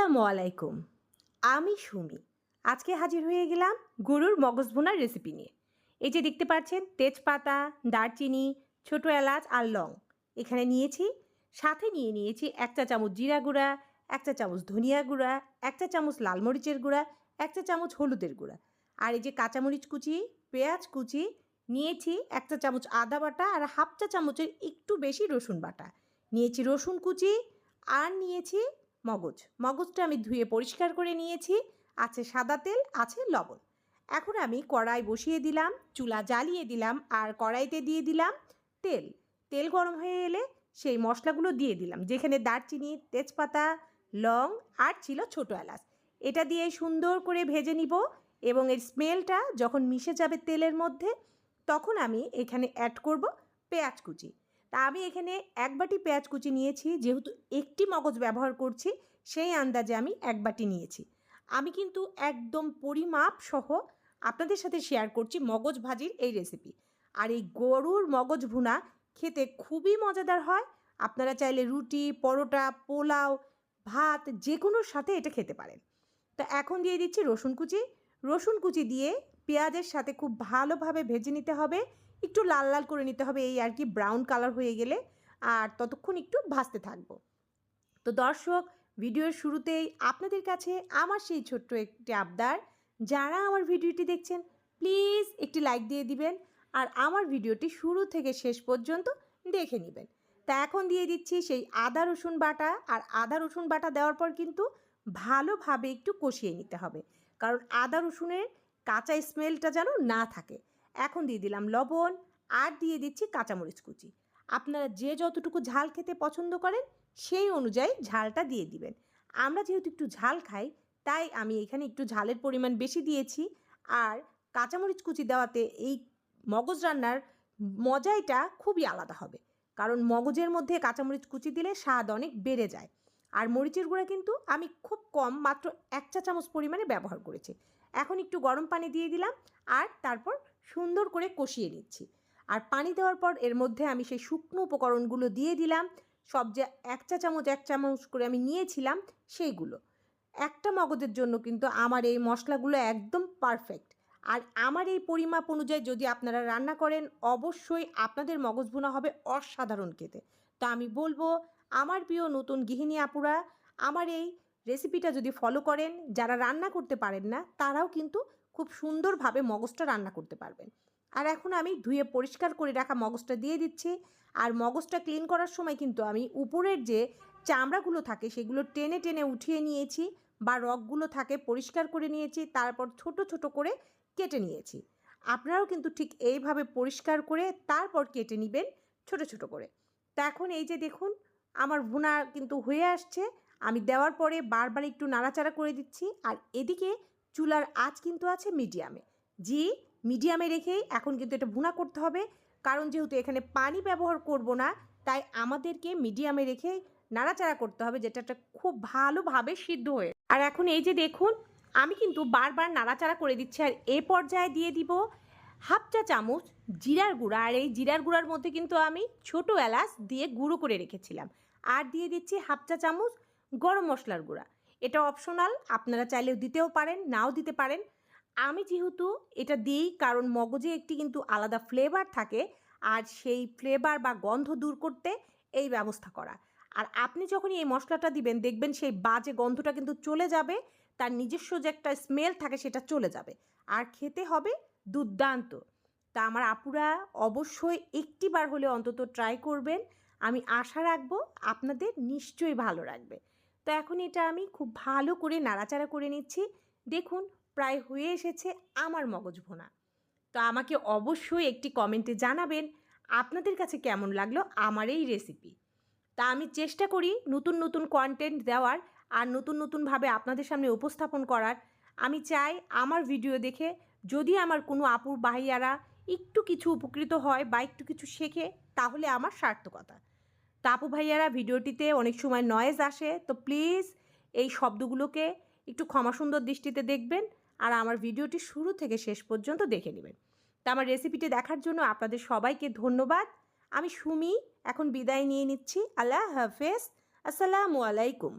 আসসালামু আলাইকুম। আমি সুমি। আজকে হাজির হয়ে গেলাম গরুর মগজ ভুনার রেসিপি নিয়ে। এই যে দেখতে পাচ্ছেন, তেজপাতা, দারচিনি, ছোটো এলাচ আর লং। এখানে নিয়েছি, সাথে নিয়ে নিয়েছি এক চা চামচ জিরা গুঁড়া, এক চা চামচ ধনিয়া গুঁড়া, এক চা চামচ লাল মরিচের গুঁড়া, এক চা চামচ হলুদের গুঁড়া। আর এই যে কাঁচামরিচ কুচি, পেঁয়াজ কুচি, নিয়েছি এক চা চামচ আদা বাটা আর হাফ চা চামচের একটু বেশি রসুন বাটা। নিয়েছি রসুন কুচি আর নিয়েছি মগজ। মগজটা আমি ধুয়ে পরিষ্কার করে নিয়েছি। আছে সাদা তেল, আছে লবণ। এখন আমি কড়াই বসিয়ে দিলাম, চুলা জ্বালিয়ে দিলাম আর কড়াইতে দিয়ে দিলাম তেল। তেল গরম হয়ে এলে সেই মশলাগুলো দিয়ে দিলাম, যেখানে দারচিনি, তেজপাতা, লং আর ছিল ছোটো এলাচ। এটা দিয়ে সুন্দর করে ভেজে নিব এবং এর স্মেলটা যখন মিশে যাবে তেলের মধ্যে, তখন আমি এখানে অ্যাড করব পেঁয়াজ কুচি। তা আমি এখানে এক বাটি পেঁয়াজ কুচি নিয়েছি, যেহেতু একটি মগজ ব্যবহার করছি, সেই আন্দাজে আমি এক বাটি নিয়েছি। আমি কিন্তু একদম পরিমাপ সহ আপনাদের সাথে শেয়ার করছি মগজ ভাজির এই রেসিপি আর এই গরুর মগজ ভুনা খেতে খুবই মজাদার হয়, আপনারা চাইলে রুটি, পরোটা, পোলাও, ভাত যে কোনোর সাথে এটা খেতে পারেন। তো এখন দিয়ে দিচ্ছি রসুন কুচি। রসুন কুচি দিয়ে পেঁয়াজের সাথে খুব ভালোভাবে ভেজে নিতে হবে। একটু লাল লাল করে নিতে হবে, এই আর কি ব্রাউন কালার হয়ে গেলে। আর ততক্ষণ একটু ভাজতে থাকব। তো দর্শক, ভিডিওর শুরুতেই আপনাদের কাছে আমার সেই ছোট্ট একটি আবদার। যারা আমার ভিডিওটি দেখছেন প্লিজ একটি লাইক দিয়ে দিবেন। আর আমার ভিডিওটি শুরু থেকে শেষ পর্যন্ত দেখে নেবেন। তা এখন দিয়ে দিচ্ছি সেই আদা, রসুন বাটা। আর আদা, রসুন বাটা দেওয়ার পর কিন্তু ভালোভাবে একটু কষিয়ে নিতে হবে। কারণ আদা, রসুনের কাঁচা স্মেলটা যেন না থাকে। এখন দিয়ে দিলাম লবণ আর দিয়ে দিচ্ছি কাঁচামরিচ কুচি। আপনারা যে যতটুকু ঝাল খেতে পছন্দ করেন, সেই অনুযায়ী ঝালটা দিয়ে দিবেন। আমরা যেহেতু একটু ঝাল খাই, তাই আমি এখানে একটু ঝালের পরিমাণ বেশি দিয়েছি। আর কাঁচামরিচ কুচি দেওয়াতে এই মগজ রান্নার মজাইটা খুবই আলাদা হবে। কারণ মগজের মধ্যে কাঁচামরিচ কুচি দিলে স্বাদ অনেক বেড়ে যায়। আর মরিচের গুঁড়া কিন্তু আমি খুব কম, মাত্র এক চা চামচ পরিমাণে ব্যবহার করেছি। এখন একটু গরম পানি দিয়ে দিলাম আর তারপর সুন্দর করে কষিয়ে নিচ্ছি। আর পানি দেওয়ার পর এর মধ্যে আমি সেই শুকনো উপকরণগুলো দিয়ে দিলাম। সব যে এক চা চামচ, এক চামচ করে আমি নিয়েছিলাম সেইগুলো। একটা মগজের জন্য কিন্তু আমার এই মশলাগুলো একদম পারফেক্ট আর আমার এই পরিমাপ অনুযায়ী যদি আপনারা রান্না করেন, অবশ্যই আপনাদের মগজ হবে অসাধারণ খেতে। তো আমি বলব, আমার প্রিয় নতুন গৃহিণী আপুরা, আমার এই রেসিপিটা যদি ফলো করেন, যারা রান্না করতে পারেন না, তারাও কিন্তু খুব সুন্দরভাবে মগজটা রান্না করতে পারবেন। আর এখন আমি ধুয়ে পরিষ্কার করে রাখা মগজটা দিয়ে দিচ্ছি। আর মগজটা ক্লিন করার সময় কিন্তু আমি উপরের যে চামড়াগুলো থাকে সেগুলো টেনে টেনে উঠিয়ে নিয়েছি বা রগগুলো থাকে পরিষ্কার করে নিয়েছি, তারপর ছোট ছোট করে কেটে নিয়েছি। আপনারাও কিন্তু ঠিক এইভাবে পরিষ্কার করে তারপর কেটে নেবেন ছোট ছোট করে। তা এখন এই যে দেখুন, আমার ভুনা কিন্তু হয়ে আসছে। আমি দেওয়ার পরে বারবার একটু নাড়াচাড়া করে দিচ্ছি। আর এদিকে চুলার আঁচ কিন্তু আছে মিডিয়ামে। জি, মিডিয়ামে রেখেই এখন কিন্তু এটা ভুনা করতে হবে। কারণ যেহেতু এখানে পানি ব্যবহার করব না, তাই আমাদেরকে মিডিয়ামে রেখে নাড়াচাড়া করতে হবে যেটা একটা খুব ভালোভাবে সিদ্ধ হয়ে। আর এখন এই যে দেখুন, আমি কিন্তু বারবার নাড়াচাড়া করে দিচ্ছি আর এ পর্যায়ে দিয়ে দিব হাফ চা চামচ জিরার গুঁড়া। আর এই জিরার গুঁড়ার মধ্যে কিন্তু আমি ছোটো এলাচ দিয়ে গুঁড়ো করে রেখেছিলাম। আর দিয়ে দিচ্ছি হাফ চা চামচ গরম মশলার গুঁড়া। এটা অপশনাল আপনারা চাইলেও দিতেও পারেন, নাও দিতে পারেন। আমি যেহেতু এটা দিই, কারণ মগজে একটি কিন্তু আলাদা ফ্লেভার থাকে, আর সেই ফ্লেভার বা গন্ধ দূর করতে এই ব্যবস্থা করা। আর আপনি যখনই এই মশলাটা দিবেন, দেখবেন সেই বাজে গন্ধটা কিন্তু চলে যাবে, তার নিজস্ব যে একটা স্মেল থাকে সেটা চলে যাবে। আর খেতে হবে দুর্দান্ত। তা আমার আপুরা অবশ্যই একটিবার হলে অন্তত ট্রাই করবেন। আমি আশা রাখব আপনাদের নিশ্চয়ই ভালো লাগবে তো এখন এটা আমি খুব ভালো করে নাড়াচাড়া করে নিচ্ছি। দেখুন, প্রায় হয়ে এসেছে আমার মগজ ভোনা। তো আমাকে অবশ্যই একটি কমেন্টে জানাবেন, আপনাদের কাছে কেমন লাগল আমার এই রেসিপি তা আমি চেষ্টা করি নতুন নতুন কন্টেন্ট দেওয়ার আর নতুন নতুনভাবে আপনাদের সামনে উপস্থাপন করার। আমি চাই আমার ভিডিও দেখে যদি আমার কোনো আপুর বাহিয়ারা একটু কিছু উপকৃত হয় বা একটু কিছু শেখে, তাহলে আমার সার্থকতা। তা আপু ভাইয়ারা ভিডিওটিতে অনেক সময় নয়েজ আসে, তো প্লিজ এই শব্দগুলোকে একটু ক্ষমা সুন্দর দৃষ্টিতে দেখবেন আর আমার ভিডিওটি শুরু থেকে শেষ পর্যন্ত দেখে নেবেন। তো আমার রেসিপিটি দেখার জন্য আপনাদের সবাইকে ধন্যবাদ। আমি সুমি, এখন বিদায় নিয়ে নিচ্ছি। আল্লাহ হাফেজ। আসসালামু আলাইকুম।